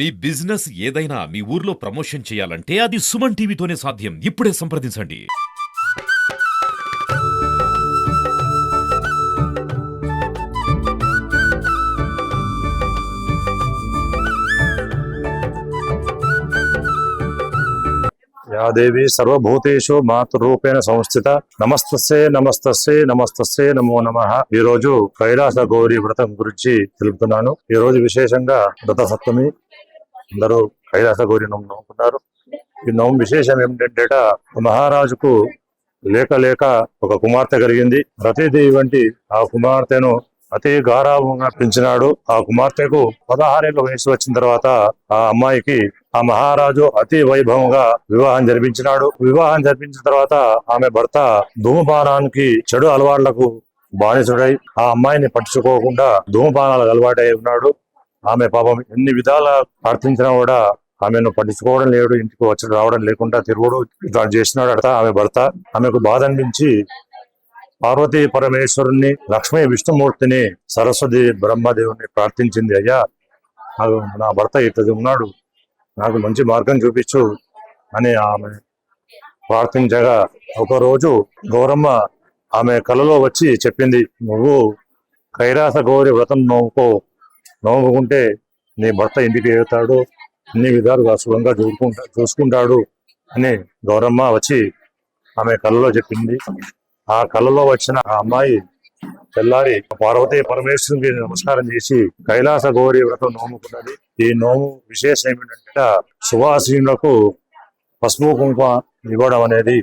మీ business ఏదైనా మీ ఊర్లో promotion చేయాలంటే అది సుమన్ టీవీతోనే సాధ్యం. ఇప్పుడే సంప్రదించండి. యాదేవి సర్వభూతేషు మాతృరూపేణ సంస్థిత నమస్తస్సే నమస్తస్యే నమస్తస్యే నమో నమ. ఈ రోజు కైలాస గౌరీ వ్రతం గురించి తెలుపుతున్నాను. ఈ రోజు విశేషంగా వ్రత సప్తమి. అందరూ కైలాస గౌరి నోము నమ్ముకున్నారు. ఈ నోము విశేషం ఏమిటంటే మహారాజుకు లేక లేక ఒక కుమార్తె కలిగింది. రతీదేవి వంటి ఆ కుమార్తెను అతి గారాభంగా పెంచినాడు. ఆ కుమార్తెకు పదహారేళ్ళ వయసు వచ్చిన తర్వాత ఆ అమ్మాయికి ఆ మహారాజు అతి వైభవంగా వివాహం జరిపించినాడు. వివాహం జరిపించిన తర్వాత ఆమె భర్త ధూమపానానికి చెడు అలవాట్లకు బానిసుడై ఆ అమ్మాయిని పట్టించుకోకుండా ధూమపానాలకు అలవాటై ఉన్నాడు. ఆమె పాపం ఎన్ని విధాల ప్రార్థించినా కూడా ఆమెను పట్టించుకోవడం లేడు ఇంటికి వచ్చి రావడం లేకుండా తిరుగుడు ఇట్లా చేసినాడు అట ఆమె భర్త. ఆమెకు బాధ అనిపించి పార్వతీ పరమేశ్వరుణ్ణి లక్ష్మీ విష్ణుమూర్తిని సరస్వతి బ్రహ్మదేవుని ప్రార్థించింది అయ్యా నాకు నా భర్త ఇతడు ఉన్నాడు నాకు మంచి మార్గం చూపించు అని ఆమె ప్రార్థించగా ఒకరోజు గౌరమ్మ ఆమె కలలో వచ్చి చెప్పింది నువ్వు కైలాస గౌరి వ్రతం నవ్వుకో నవ్వుకుంటే నీ భర్త ఇంటికి వెళ్తాడు అన్ని విధాలుగా సుఖంగా చూసుకుంటా చూసుకుంటాడు అని గౌరమ్మ వచ్చి ఆమె కళ్ళలో చెప్పింది. ఆ కళ్ళలో వచ్చిన ఆ అమ్మాయి తెల్లారి పార్వతీ పరమేశ్వరునికి నమస్కారం చేసి కైలాస గౌరి వ్రతం నోముకున్నది. ఈ నోము విశేషం ఏమిటంటే సువాసీనులకు పసుపు కుంకుమ ఇవ్వడం అనేది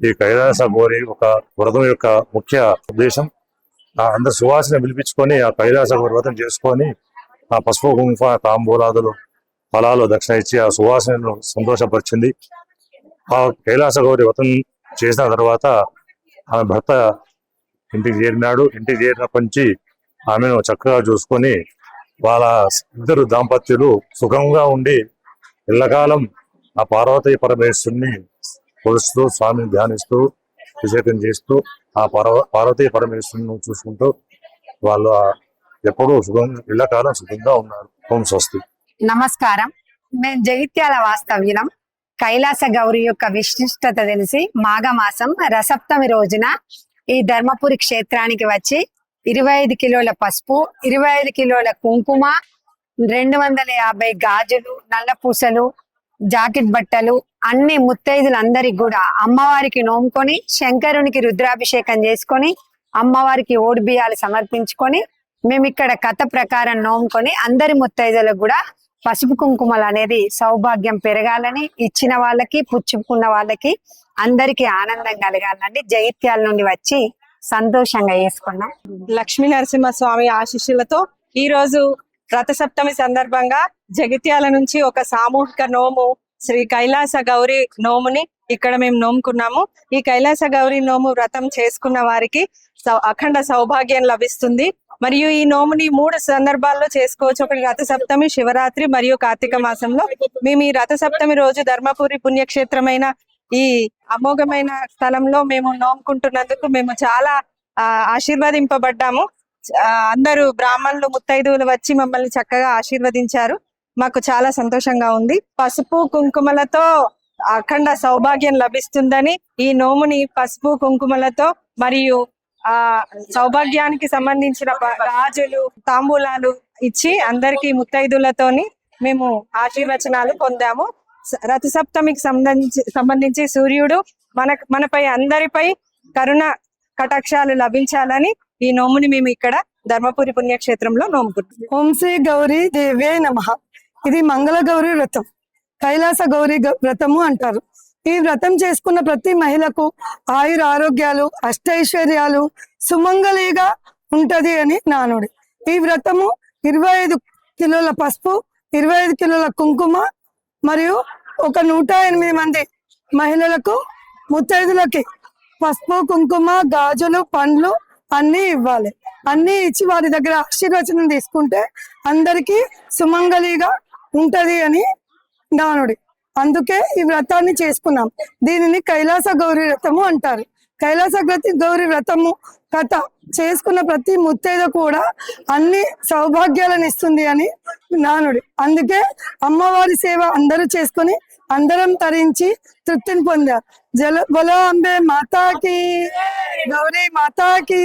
ఈ కైలాస గౌరి ఒక వ్రతం యొక్క ముఖ్య ఉద్దేశం. ఆ అందరు సువాసన పిలిపించుకొని ఆ కైలాస గౌరి వ్రతం చేసుకొని ఆ పసుపు కుంకుమ తాంబూలాదులు ఫలాలు దక్షిణ ఇచ్చి ఆ సువాసనను సంతోషపరిచింది. ఆ కైలాస గౌరి వ్రతం చేసిన తర్వాత ఆమె భర్త ఇంటికి చేరినాడు. ఇంటికి చేరినప్పటి నుంచి ఆమెను చక్కగా చూసుకొని వాళ్ళ ఇద్దరు దాంపత్యులు సుఖంగా ఉండి ఇళ్ళకాలం ఆ పార్వతీ పరమేశ్వరుని కొలుస్తూ స్వామిని ధ్యానిస్తూ అభిషేకం చేస్తూ ఆ పర్వ పార్వతీ పరమేశ్వరుని చూసుకుంటూ వాళ్ళు ఎప్పుడూ సుఖం ఇళ్ళకాలం సుఖంగా ఉన్నారు. ఓం స్వస్తి. నమస్కారం. మేము జగిత్యాల వాస్తవ్యం కైలాస గౌరి యొక్క విశిష్టత తెలిసి మాఘమాసం రసప్తమి రోజున ఈ ధర్మపురి క్షేత్రానికి వచ్చి ఇరవై ఐదు కిలోల పసుపు ఇరవై ఐదు కిలోల కుంకుమ రెండు వందల యాభై గాజులు నల్ల పూసలు జాకెట్ బట్టలు అన్ని ముత్తైదులందరికి కూడా అమ్మవారికి నోముకొని శంకరునికి రుద్రాభిషేకం చేసుకొని అమ్మవారికి ఓడిబియ్యాలు సమర్పించుకొని మేము ఇక్కడ కథ ప్రకారం నోముకొని అందరి ముత్తైదులకు కూడా పసుపు కుంకుమలు అనేది సౌభాగ్యం పెరగాలని ఇచ్చిన వాళ్ళకి పుచ్చుకున్న వాళ్ళకి అందరికీ ఆనందం కలగాలని జగిత్యాల నుండి వచ్చి సంతోషంగా వేసుకున్నాం లక్ష్మీ నరసింహ స్వామి ఆశీస్సులతో ఈ రోజు రథసప్తమి సందర్భంగా జగిత్యాల నుంచి ఒక సామూహిక నోము శ్రీ కైలాస గౌరి నోముని ఇక్కడ మేము నోముకున్నాము. ఈ కైలాస గౌరి నోము వ్రతం చేసుకున్న వారికి సౌ- అఖండ సౌభాగ్యం లభిస్తుంది. మరియు ఈ నోముని మూడు సందర్భాల్లో చేసుకోవచ్చు. ఒకటి రథసప్తమి శివరాత్రి మరియు కార్తీక మాసంలో. మేము ఈ రథ సప్తమి రోజు ధర్మపురి పుణ్యక్షేత్రమైన ఈ అమోఘమైన స్థలంలో మేము నోముకుంటున్నందుకు మేము చాలా ఆశీర్వదింపబడ్డాము. అందరూ బ్రాహ్మణులు ముత్తైదువులు వచ్చి మమ్మల్ని చక్కగా ఆశీర్వదించారు. మాకు చాలా సంతోషంగా ఉంది. పసుపు కుంకుమలతో అఖండ సౌభాగ్యం లభిస్తుందని ఈ నోముని పసుపు కుంకుమలతో మరియు ఆ సౌభాగ్యానికి సంబంధించిన గాజులు తాంబూలాలు ఇచ్చి అందరికి ముత్తైదులతోని మేము ఆశీర్వచనాలు పొందాము. రథ రథసప్తమికి సంబంధించి సంబంధించి సూర్యుడు మన మనపై అందరిపై కరుణ కటాక్షాలు లభించాలని ఈ నోముని మేము ఇక్కడ ధర్మపురి పుణ్యక్షేత్రంలో నోముకుంటున్నాం. ఓం శ్రీ గౌరీ దేవే నమ. ఇది మంగళ గౌరి వ్రతం. కైలాస గౌరీ వ్రతము అంటారు. ఈ వ్రతం చేసుకున్న ప్రతి మహిళకు ఆయుర ఆరోగ్యాలు అష్టైశ్వర్యాలు సుమంగళిగా ఉంటది అని నానుడి. ఈ వ్రతము ఇరవై ఐదు కిలోల పసుపు ఇరవై ఐదు కిలోల కుంకుమ మరియు ఒక నూట ఎనిమిది మంది మహిళలకు ముత్తైదులకి పసుపు కుంకుమ గాజులు పండ్లు అన్ని ఇవ్వాలి. అన్ని ఇచ్చి వారి దగ్గర ఆశీర్వచనం తీసుకుంటే అందరికీ సుమంగళిగా ఉంటది అని నానుడి. అందుకే ఈ వ్రతాన్ని చేసుకున్నాం. దీనిని కైలాస గౌరీ వ్రతము అంటారు. కైలాస గతి గౌరి వ్రతము కథ చేసుకున్న ప్రతి ముత్తైద కూడా అన్ని సౌభాగ్యాలను ఇస్తుంది అని నానుడి. అందుకే అమ్మవారి సేవ అందరూ చేసుకొని అందరం తరించి తృప్తిని పొందారు. జల బల అంబే మాతాకి గౌరీ మాతాకి.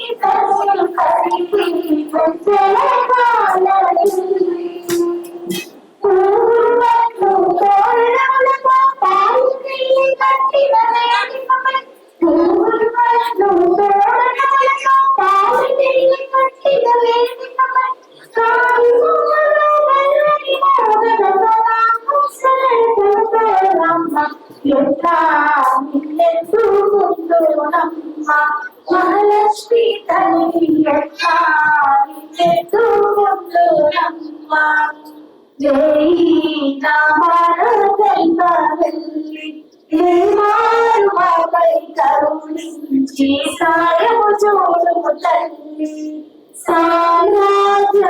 కరుణించి సాయము చూడు తల్లి సామ్రాజ్య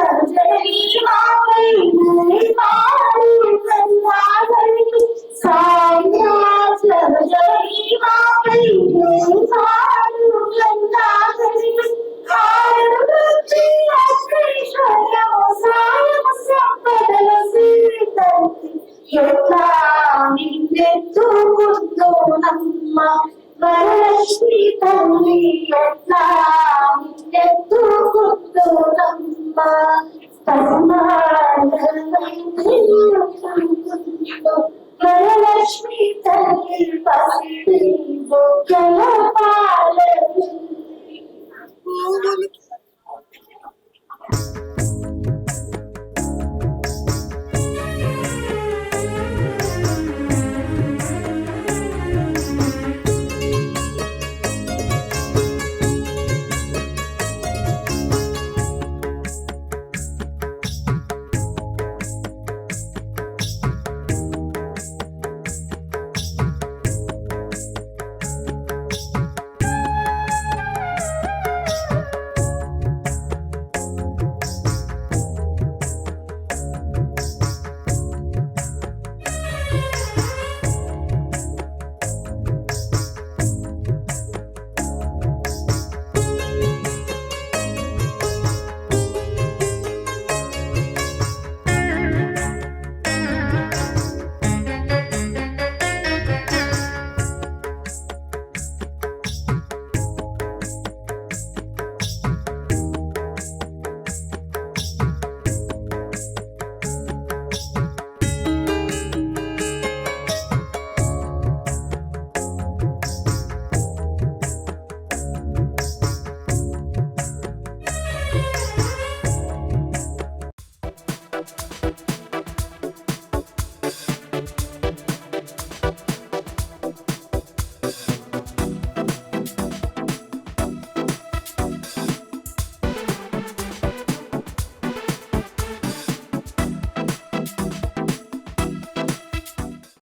Bye.